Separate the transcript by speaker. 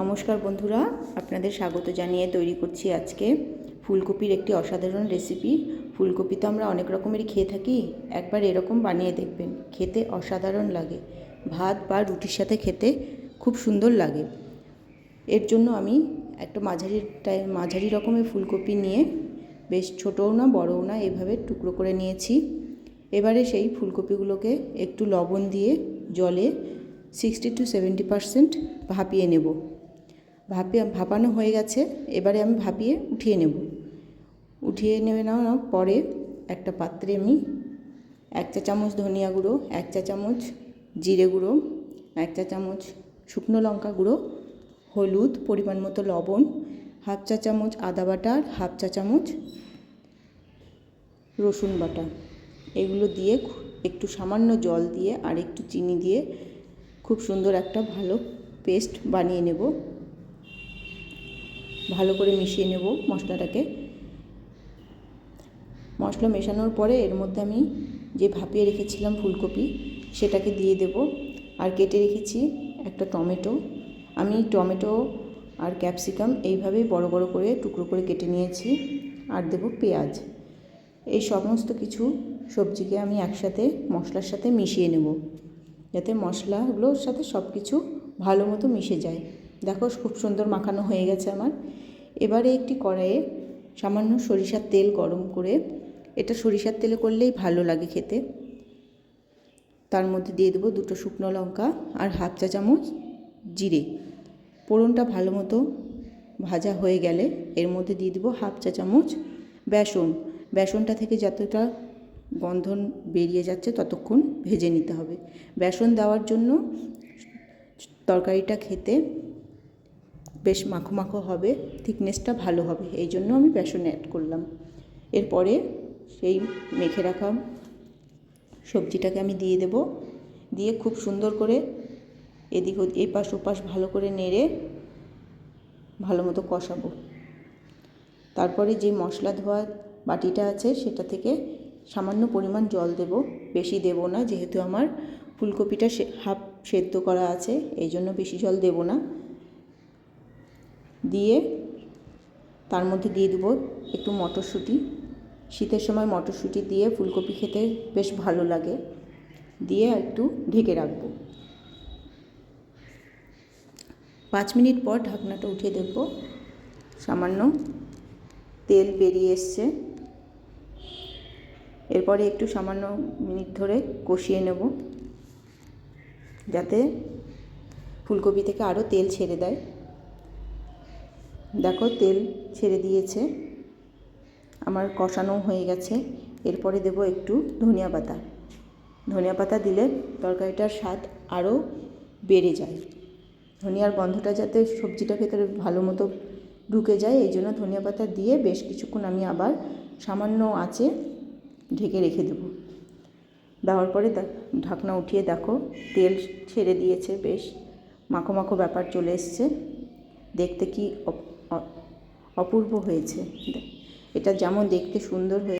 Speaker 1: নমস্কার বন্ধুরা, আপনাদের স্বাগত জানিয়ে তৈরি করছি আজকে ফুলকপির একটি অসাধারণ রেসিপি ফুলকপি তো আমরা অনেক রকমেরই খেয়ে থাকি, একবার এরকম বানিয়ে দেখবেন, খেতে অসাধারণ লাগে। ভাত বা রুটির সাথে খেতে খুব সুন্দর লাগে। এর জন্য আমি একটা মাঝারি মাঝারি রকমের ফুলকপি নিয়ে, বেশ ছোটও না, বড়ও না, এভাবে টুকরো করে নিয়েছি। এবারে সেই ফুলকপিগুলোকে একটু লবণ দিয়ে জলে সিক্সটি টু সেভেন্টি পারসেন্ট ভাপিয়ে নেব। ভাপিয়ে ভাপানো হয়ে গেছে, এবারে আমি ভাপিয়ে উঠিয়ে নেব। উঠিয়ে নেবে নেওয়ার পরে একটা পাত্রে আমি এক চা চামচ ধনিয়া গুঁড়ো, এক চা চামচ জিরে গুঁড়ো, এক চা চামচ শুকনো লঙ্কা গুঁড়ো, হলুদ পরিমাণ মতো লবণ, হাফ চা চামচ আদা বাটা, হাফ চা চামচ রসুন বাটা। এগুলো দিয়ে একটু সামান্য জল দিয়ে আর একটু চিনি দিয়ে খুব সুন্দর একটা ভালো পেস্ট বানিয়ে নেব। ভালো করে মিশিয়ে নেব মশলাটাকে। মশলা মেশানোর পরে এর মধ্যে আমি যে ভাপিয়ে রেখেছিলাম ফুলকপি, সেটাকে দিয়ে দেব। আর কেটে রেখেছি একটা টমেটো। আমি টমেটো আর ক্যাপসিকাম এইভাবেই বড় বড় করে, টুকরো করে কেটে নিয়েছি। আর দেব পেঁয়াজ। এই সমস্ত কিছু সবজিকে আমি একসাথে মশলার সাথে মিশিয়ে নেব। যাতে মশলাগুলোর সাথে সব কিছু ভালো মতো মিশে যায়। দেখো খুব সুন্দর মাখানো হয়ে গেছে আমার। এবারে একটি কড়াইয়ে সামান্য সরিষার তেল গরম করে, এটা সরিষার তেলে করলেই ভালো লাগে খেতে। তার মধ্যে দিয়ে দেবো দুটো শুকনো লঙ্কা আর হাফ চা চামচ জিরে। পোড়নটা ভালো মতো ভাজা হয়ে গেলে এর মধ্যে দিয়ে দেবো হাফ চা চামচ বেসন। বেসনটা থেকে যতটা গন্ধন বেরিয়ে যাচ্ছে ততক্ষণ ভেজে নিতে হবে। বেসন দেওয়ার জন্য তরকারিটা খেতে বেশ মাখো মাখো হবে থিকনেসটা ভালো হবে, এই জন্য আমি বেসন অ্যাড করলাম। এরপরে সেই মেখে রাখা সবজিটাকে আমি দিয়ে দেব। দিয়ে খুব সুন্দর করে এদিক এপাশ ওপাশ ভালো করে নেড়ে ভালো মতো কষাবো। তারপরে যে মশলা ধোয়া বাটিটা আছে, সেটা থেকে সামান্য পরিমাণ জল দেব। বেশি দেব না, যেহেতু আমার ফুলকপিটা হাফ সেদ্ধ করা আছে, এই জন্য বেশি জল দেব না। দিয়ে তার মধ্যে দিয়ে দেবো একটু মটরশুঁটি। শীতের সময় মটরশুঁটি দিয়ে ফুলকপি খেতে বেশ ভালো লাগে। দিয়ে একটু ঢেকে রাখব। পাঁচ মিনিট পর ঢাকনাটা উঠিয়ে দেখব। সামান্য তেল বেরিয়ে এসছে। এরপরে একটু সামান্য মিনিট ধরে কষিয়ে নেব। যাতে ফুলকপি থেকে আরও তেল ছেড়ে দেয়। দেখো, তেল ছেড়ে দিয়েছে। আমার কষানো হয়ে গেছে। এরপরে দেব একটু ধনিয়া পাতা। ধনিয়া পাতা দিলে তরকারিটার স্বাদ আরও বেড়ে যায়। ধনিয়ার গন্ধটা যাতে সবজিটা ভেতরে ভালো মতো ঢুকে যায়, এই জন্য ধনিয়া পাতা দিয়ে বেশ কিছুক্ষণ আমি আবার সামান্য আঁচে ঢেকে রেখে দেবো। দেওয়ার পরে ঢাকনা উঠিয়ে দেখো, তেল ছেড়ে দিয়েছে, বেশ মাখো মাখো ব্যাপার চলে এসছে। দেখতে কি অপূর্ব হয়েছে। এটা যেমন দেখতে সুন্দর হয়ে